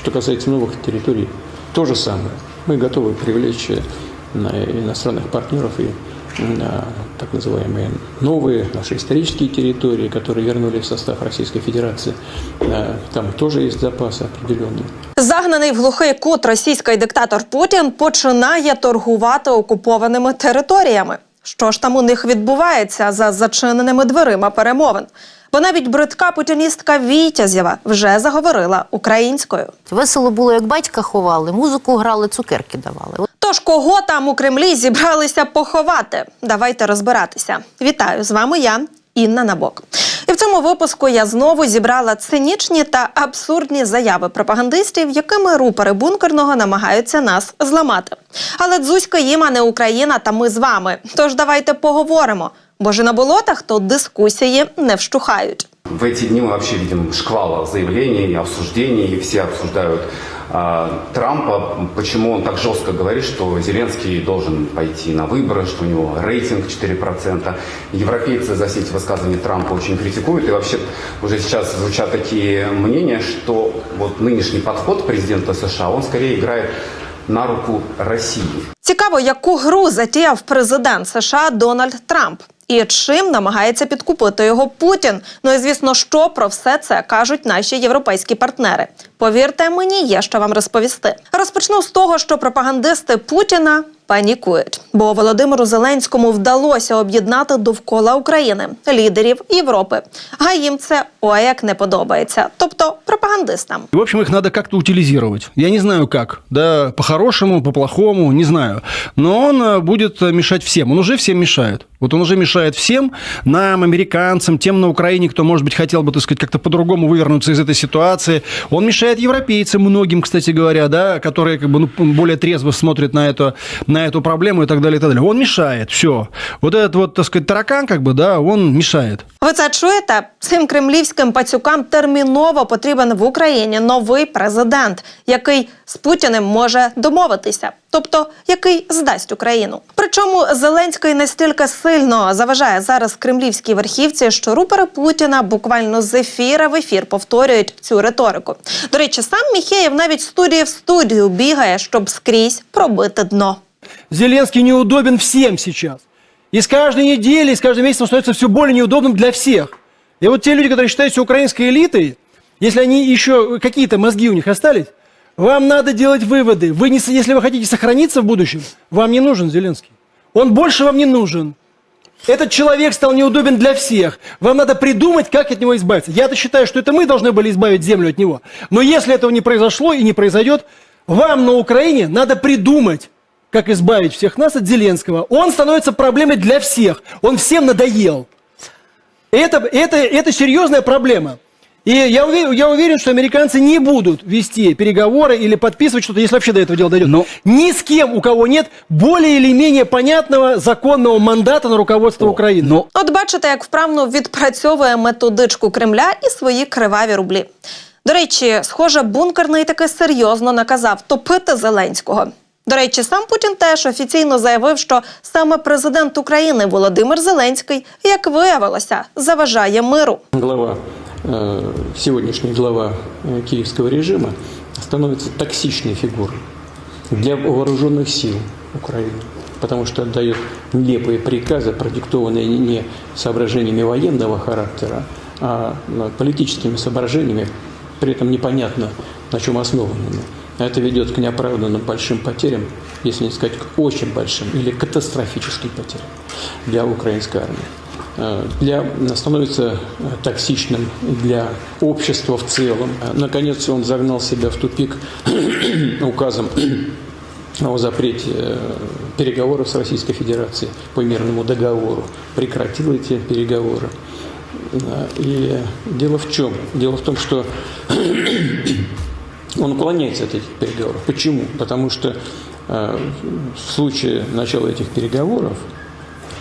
Что касается новых территорий, то же самое. Мы готовы привлечь э, иностранных партнеров и на так называемые новые наши исторические территории, которые вернули в состав Российской Федерации. Э, Там тоже есть запасы определенные. Загнаний в глухий кут російський диктатор Путін починає торгувати окупованими територіями. Що ж там у них відбувається за зачиненими дверима перемовин? Бо навіть бридка путіністка Вітязєва вже заговорила українською. Весело було, як батька ховали, музику грали, цукерки давали. Тож кого там у Кремлі зібралися поховати? Давайте розбиратися. Вітаю з вами я, Інна Набок. І в цьому випуску я знову зібрала цинічні та абсурдні заяви пропагандистів, якими рупори бункерного намагаються нас зламати. Але дзузька їм, не Україна, та ми з вами. Тож давайте поговоримо. Бо ж на болотах то дискусії не вщухають В эти дни мы вообще видим шквал заявлений, обсуждений, и все обсуждают а, Трампа, почему он так жестко говорит, что Зеленский должен пойти на выборы, что у него рейтинг 4%. Европейцы за все эти высказывания Трампа очень критикуют, и вообще уже сейчас звучат такие мнения, что вот нынешний подход президента США, он скорее играет на руку России. Цікаво, яку гру затіяв президент США Дональд Трамп. І чим намагається підкупити його Путін? Ну і звісно, що про все це кажуть наші європейські партнери. Повірте, мені є що вам розповісти. Розпочну з того, що пропагандисти Путіна панікують, бо Володимиру Зеленському вдалося об'єднати довкола України лідерів Європи. А їм це ой як не подобається, тобто пропагандистам. И, В общем, их надо как-то утилизировать. Я не знаю как. Да, по-хорошему, по-плохому, не знаю. Но он э, будет э, мешать всем. Он уже всем мешает. Вот он уже мешает всем, нам, американцам, тем на Украине, кто, может быть, хотел бы, так сказать, как-то по-другому вывернуться из этой ситуации. Он мешает европейцам, многим, кстати говоря, да, которые как бы ну, более трезво смотрят на, это, на эту проблему и так далее, и так далее. Он мешает, все. Вот этот вот, так сказать, таракан, как бы, да, он мешает. Ви це чуєте? Цим кремлівським пацюкам терміново потрібен в Україні новий президент, який з Путіним може домовитися, тобто який здасть Україну. Причому Зеленський настільки сильно заважає зараз кремлівській верхівці, що рупори Путіна буквально з ефіра в ефір повторюють цю риторику. До речі, сам Міхеєв навіть з студії в студію бігає, щоб скрізь пробити дно. Зеленский неудобен всем сейчас. И с каждой недели, и с каждым месяцем становится все более неудобным для всех. И вот те люди, которые считаются украинской элитой, если они еще какие-то мозги у них остались, вам надо делать выводы. Вы не, если вы хотите сохраниться в будущем, вам не нужен Зеленский. Он больше вам не нужен. Этот человек стал неудобен для всех. Вам надо придумать, как от него избавиться. Я-то считаю, что это мы должны были избавить землю от него. Но если этого не произошло и не произойдет, вам на Украине надо придумать, как избавить всех нас от Зеленского. Он становится проблемой для всех. Он всем надоел. Это, это, это серьезная проблема. И я уверен, я уверен, что американцы не будут вести переговоры или подписывать что-то, если вообще до этого дела дойдет. Но- Ни с кем, у кого нет более или менее понятного законного мандата на руководство Украины. Но От бачите, як вправно відпрацьовує методичку Кремля і свої криваві рублі. До речі, схоже, бункерний таки серйозно наказав топити Зеленського. До речі, сам Путін теж офіційно заявив, що саме президент України Володимир Зеленський, як виявилося, заважає миру. Глава, э, сегодняшний глава э, киевского режима становится токсичной фигурой для вооруженных сил Украины, потому что отдает нелепые приказы, продиктованные не соображениями военного характера, а э, политическими соображениями, при этом непонятно на чем основанными. Это ведет к неоправданным большим потерям, если не сказать к очень большим или катастрофическим потерям для украинской армии э, для, становится э, токсичным для общества в целом. Э, Наконец, он загнал себя в тупик указом о запрете э, переговоров с Российской Федерацией по мирному договору. Прекратил эти переговоры. Э, И дело в чем? Дело в том, что он уклоняется от этих переговоров. Почему? Потому что э, в случае начала этих переговоров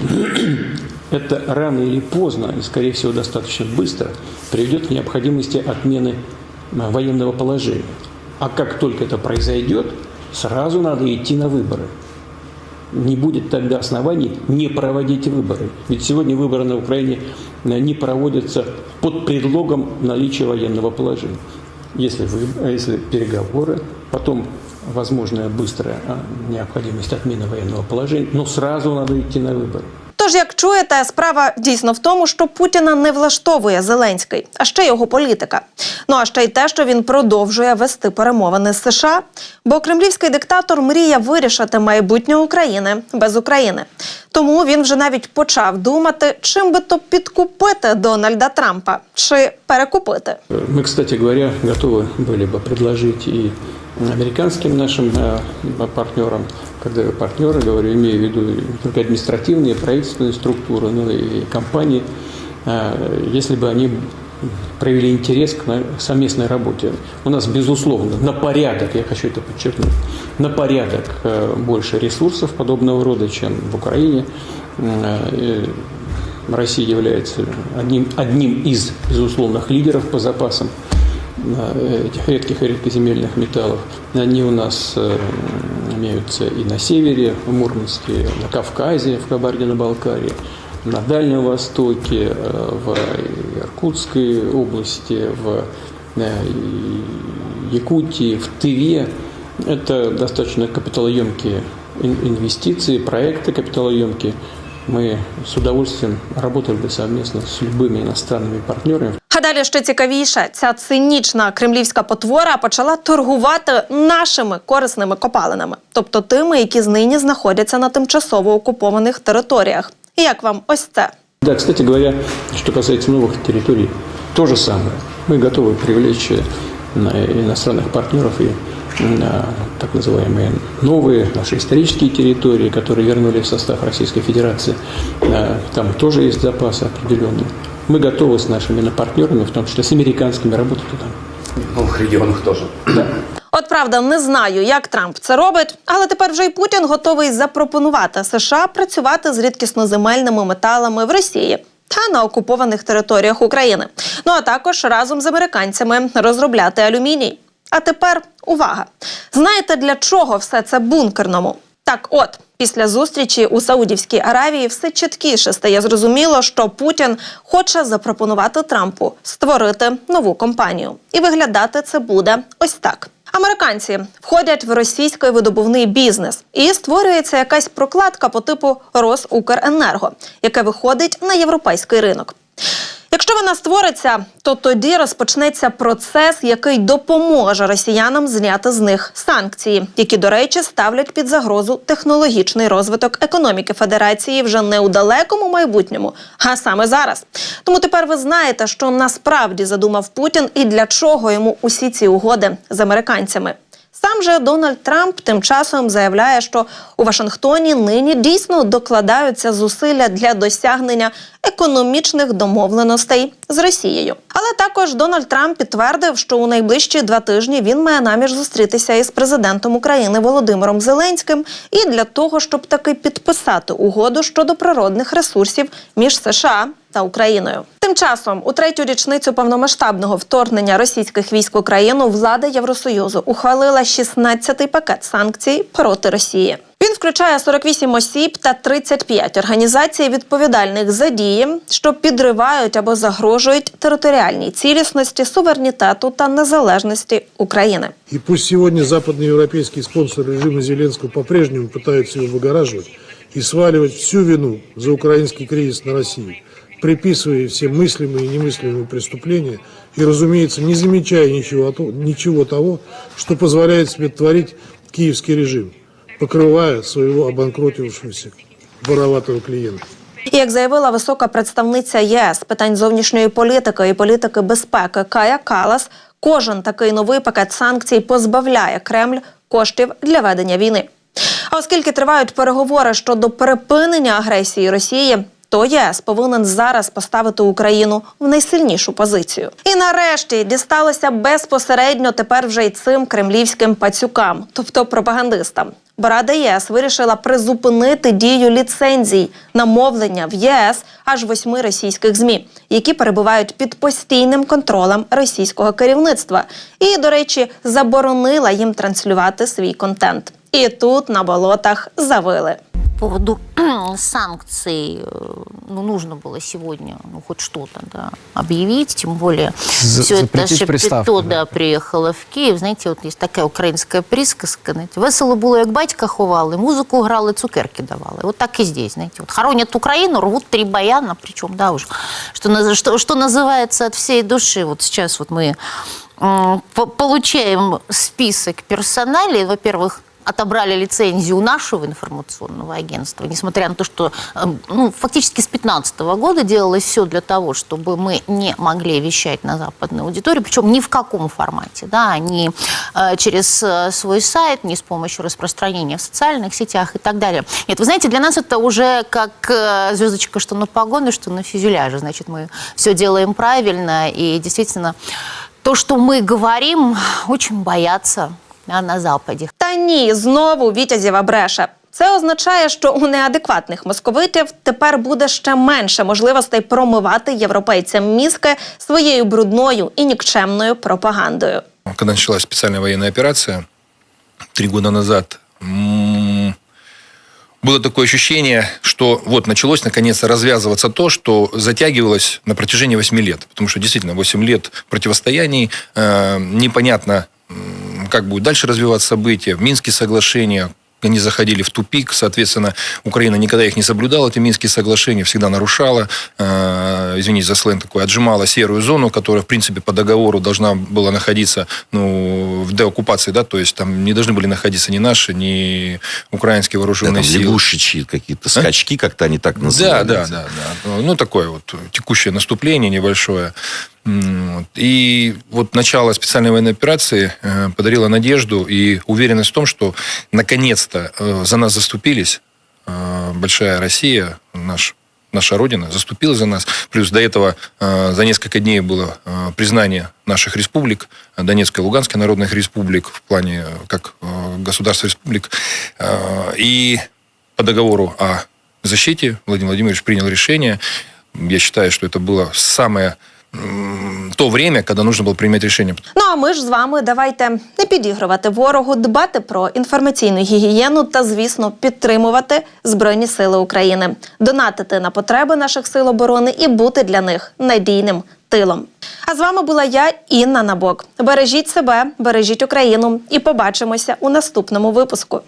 это рано или поздно, и скорее всего достаточно быстро, приведет к необходимости отмены а, военного положения. А как только это произойдет, сразу надо идти на выборы. Не будет тогда оснований не проводить выборы. Ведь сегодня выборы на Украине э, не проводятся под предлогом наличия военного положения. если, вы, если переговоры, потом возможная быстрая а, необходимость отмены военного положения, но сразу надо идти на выборы. Тож, як чуєте, справа дійсно в тому, що Путіна не влаштовує Зеленський, а ще його політика. Ну а ще й те, що він продовжує вести перемовини з США. Бо кремлівський диктатор мріє вирішити майбутнє України без України. Тому він вже навіть почав думати, чим би то підкупити Дональда Трампа чи перекупити. Мы, кстати говоря, готовы были бы предложить и Американским нашим э, партнерам, когда я партнеры, говорю, имею в виду не только административные, правительственные структуры, но и компании, э, если бы они проявили интерес к совместной работе. У нас, безусловно, на порядок, я хочу это подчеркнуть, на порядок э, больше ресурсов подобного рода, чем в Украине. Россия является одним, одним из безусловных лидеров по запасам этих редких и редкоземельных металлов. Они у нас э, имеются и на севере, в Мурманске, на Кавказе, в Кабардино-Балкарии, на Дальнем Востоке, э, в Иркутской области, в э, Якутии, в Тыве. Это достаточно капиталоемкие ин- инвестиции, проекты капиталоемкие. Мы с удовольствием работали бы совместно с любыми иностранными партнерами, А далі ще цікавіше, ця цинічна кремлівська потвора почала торгувати нашими корисними копалинами, тобто тими, які нині знаходяться на тимчасово окупованих територіях. І як вам ось це? Да, кстати говоря, что касается новых территорий, то же самое. Мы готовы привлечь э, иностранных партнеров и э, так называемые новые наши исторические территории, которые вернули в состав Российской Федерации. Э, Там тоже есть запасы определенные. Мы готовы с нашими партнерами, в том числе с американскими, работать туда. В новых регионах тоже. От правда, не знаю, як Трамп це робить, але тепер вже й Путін готовий запропонувати США працювати з рідкісноземельними металами в Росії та на окупованих територіях України. Ну а також разом з американцями розробляти алюміній. А тепер увага! Знаєте, для чого все це бункерному? Так, от після зустрічі у Саудівській Аравії все чіткіше стає зрозуміло, що Путін хоче запропонувати Трампу створити нову компанію, і виглядати це буде ось так. Американці входять в російський видобувний бізнес і створюється якась прокладка по типу Росукренерго, яке виходить на європейський ринок. Якщо вона створиться, то тоді розпочнеться процес, який допоможе росіянам зняти з них санкції, які, до речі, ставлять під загрозу технологічний розвиток економіки Федерації вже не у далекому майбутньому, а саме зараз. Тому тепер ви знаєте, що насправді задумав Путін і для чого йому усі ці угоди з американцями. Сам же Дональд Трамп тим часом заявляє, що у Вашингтоні нині дійсно докладаються зусилля для досягнення економічних домовленостей з Росією. Але також Дональд Трамп підтвердив, що у найближчі два тижні він має намір зустрітися із президентом України Володимиром Зеленським і для того, щоб таки підписати угоду щодо природних ресурсів між США та Україною. Тим часом, у третю річницю повномасштабного вторгнення російських військ в Україну влада Євросоюзу ухвалила 16-й пакет санкцій проти Росії. Він включає 48 осіб та 35 організацій, відповідальних за дії, що підривають або загрожують територіальній цілісності, суверенітету та незалежності України. И пусть сегодня западные европейские спонсоры режима Зеленского по-прежнему пытаются его выгораживать и сваливать всю вину за украинский кризис на Россию, приписывая все мыслимые и немыслимые преступления и, разумеется, не замечая ничего, то- ничего того, что позволяет себе творить киевский режим, покрывая своего обанкротившегося вороватого клиента. Як заявила висока представниця ЄС питань зовнішньої політики і політики безпеки Кая Калас, кожен такий новий пакет санкцій позбавляє Кремль коштів для ведення війни. А оскільки тривають переговори щодо припинення агресії Росії, то ЄС повинен зараз поставити Україну в найсильнішу позицію. І нарешті дісталося безпосередньо тепер вже й цим кремлівським пацюкам, тобто пропагандистам. Бо Рада ЄС вирішила призупинити дію ліцензій на мовлення в ЄС аж восьми російських змі, які перебувають під постійним контролем російського керівництва, і, до речі, заборонила їм транслювати свій контент. І тут на болотах завили поводу санкций, э, ну, нужно было сегодня, ну, хоть что-то, да, объявить, тем более За- все это запретить приставку, шепето, да. да, приехало в Київ. Знаєте, от є така українська присказка, знаєте, весело було, як батька ховали, музику грали, цукерки давали. Вот так и здесь, знаете, вот хоронят Украину, рвут три баяна, причем, да, уж, что, наз- что, что называется от всей души. Вот сейчас вот мы м, по- получаем список персоналей, во-первых, отобрали лицензию нашего информационного агентства, несмотря на то, что э, ну, фактически с 2015 года делалось все для того, чтобы мы не могли вещать на западную аудиторию, причем ни в каком формате, да, ни э, через э, свой сайт, ни с помощью распространения в социальных сетях и так далее. Нет, вы знаете, для нас это уже как э, звездочка, что на погоны, что на фюзеляже. Значит, мы все делаем правильно, и действительно то, что мы говорим, очень боятся да, на Западе. Та ні, знову Вітязєва бреше. Це означає, що у неадекватних московитів тепер буде ще менше можливостей промивати європейцям мізки своєю брудною і нікчемною пропагандою. Когда началась специальная военная операция три года назад, м, было такое ощущение, что вот началось наконец-то развязываться то, что затягивалось на протяжении 8 лет. Потому что действительно 8 лет противостояний, э, непонятно, как будет дальше развиваться события. Минские соглашения, они заходили в тупик, соответственно, Украина никогда их не соблюдала, эти Минские соглашения, всегда нарушала, э, извините за сленг такой, отжимала серую зону, которая, в принципе, по договору должна была находиться ну, в деоккупации, да, то есть там не должны были находиться ни наши, ни украинские Да, вооруженные там силы. лягушечьи какие-то скачки, как-то они так называются. Да, да, да, да. Ну, такое вот текущее наступление небольшое. Вот. И вот начало специальной военной операции э, подарило надежду и уверенность в том, что наконец-то э, за нас заступились. Э, большая Россия, наш наша Родина заступилась за нас. Плюс до этого э, за несколько дней было э, признание наших республик, Донецкой и Луганской народных республик в плане как э, государств республик. Э, и по договору о защите Владимир Владимирович принял решение. Я считаю, что это было самое то время, когда нужно было принимать решение. Ну а ми ж з вами давайте не підігрувати ворогу, дбати про інформаційну гігієну та, звісно, підтримувати Збройні Сили України, донатити на потреби наших сил оборони і бути для них надійним тилом. А з вами була я, Інна Набок. Бережіть себе, бережіть Україну і побачимося у наступному випуску.